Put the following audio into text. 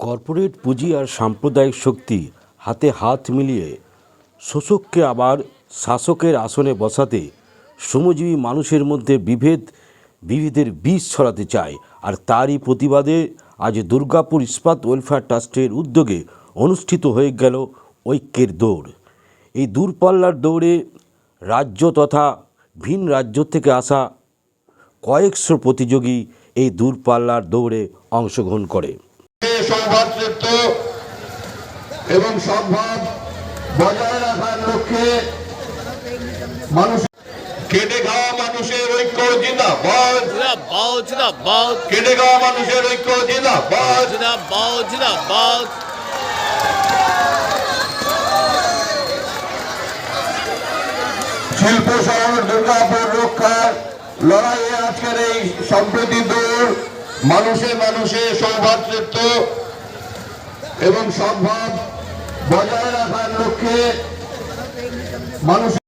Corporate পুঁজি আর সাম্প্রদায়িক শক্তি হাতে হাত মিলিয়ে শোষককে আবার শাসকের আসনে বসাতে শ্রমজীবী মানুষের মধ্যে বিভেদ, বিভেদের বিষ ছড়াতে চায়। আর তারই প্রতিবাদে আজ দুর্গাপুর ইস্পাত ওয়েলফেয়ার ট্রাস্টের উদ্যোগে অনুষ্ঠিত হয়ে গেল ঐক্যের দৌড়। এই দূরপাল্লার দৌড়ে রাজ্য তথা ভিন রাজ্য থেকে আসা কয়েকশো প্রতিযোগী এই দূরপাল্লার দৌড়ে অংশগ্রহণ করে। সৌভাতৃত্ব এবং সদ্ভাব বজায় রাখার লক্ষ্যে মানুষ কেটে খাওয়া মানুষের ঐক্য জিন্দাবাদ। কেটে খাওয়া মানুষের ঐক্য জিন্দাবাদ. শিল্প শহর দুর্গাপুর রক্ষার লড়াইয়ে আজকের এই সম্প্রতি দৌড় মানুষে মানুষে সৌভাতৃত্ব এবং সম্ভব বজায় রাখার লক্ষ্যে মানুষ